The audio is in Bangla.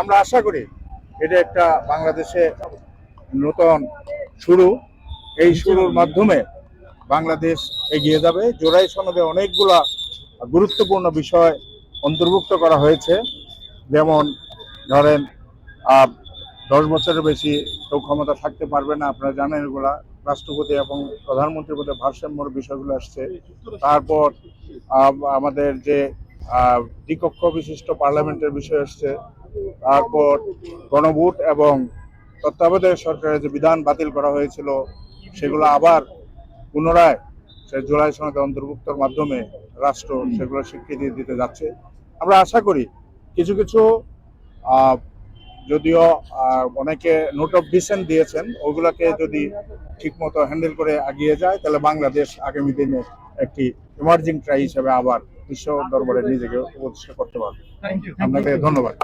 আমরা আশা করি এটা একটা বাংলাদেশে নতুন শুরু। এই শুরুর মাধ্যমে বাংলাদেশ এগিয়ে যাবে। জোড়াই সনদে অনেকগুলা গুরুত্বপূর্ণ বিষয় অন্তর্ভুক্ত করা হয়েছে। যেমন ধরেন দশ বছরের বেশি কেউ ক্ষমতা থাকতে পারবে না, আপনারা জানেন এগুলা। রাষ্ট্রপতি এবং প্রধানমন্ত্রীর মধ্যে ভারসাম্যর বিষয়গুলো আসছে। তারপর আমাদের যে দ্বিকক্ষ বিশিষ্ট পার্লামেন্টের বিষয় আসছে। তারপর গণভোট এবং তত্ত্বাবধায়ক সরকারের যে বিধান বাতিল করা হয়েছিল, সেগুলো আবার পুনরায় সে জুলাই সনদে অন্তর্ভুক্তর মাধ্যমে রাষ্ট্র সেগুলো স্বীকৃতি দিতে যাচ্ছে। আমরা আশা করি কিছু কিছু যদিও অনেকে নোট অফ ডিসেন্ট দিয়েছেন, ওগুলাকে যদি ঠিকমতো হ্যান্ডেল করে এগিয়ে যায়, তাহলে বাংলাদেশ আগামী দিনে একটি ইমার্জিং ট্রাই হিসেবে আবার বিশ্ব দরবারে নিজেকে প্রতিষ্ঠা করতে পারবে। আপনাকে ধন্যবাদ।